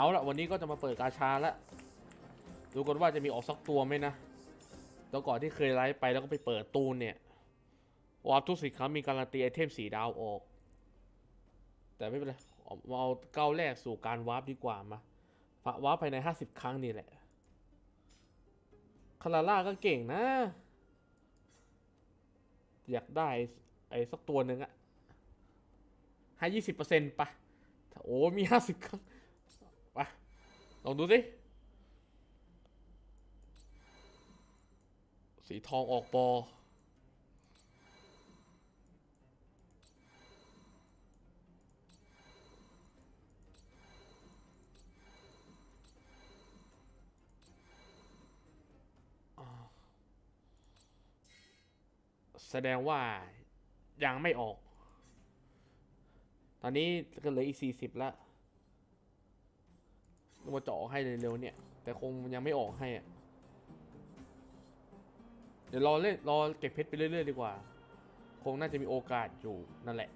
เอาละวันนี้ก็จะมาเปิดกาชาละดูกันว่าจะมีออกสักตัวไหมนะแล้วก่อนที่เคยไลฟ์ไปแล้วก็ไปเปิดตูนเนี่ยวาร์ปทุกสินค้ามีการันตีไอเทมสีดาวออก แต่ไม่เป็นไรเอามาเอาเก้าแรกสู่การวาร์ปดีกว่ามาวาร์ปภายในห้าสิบครั้งนี่แหละคาราล่าก็เก่งนะ อยากได้ไอ้ไอ้สักตัวหนึ่งอะให้ยี่สิบเปอร์เซ็นต์ปะโอ้มีห้าสิบครั้ง ลองดูสิ สีทองออกปอ แสดงว่า ยังไม่ออก ตอนนี้ก็เหลืออีกสี่สิบและ ว่าจะออกให้เร็วๆเนี่ย แต่คงยังไม่ออกให้อะเดี๋ยวรอเล่นรอเก็บเพชรไปเรื่อยๆดีกว่า คงน่าจะมีโอกาสอยู่นั่นแหละ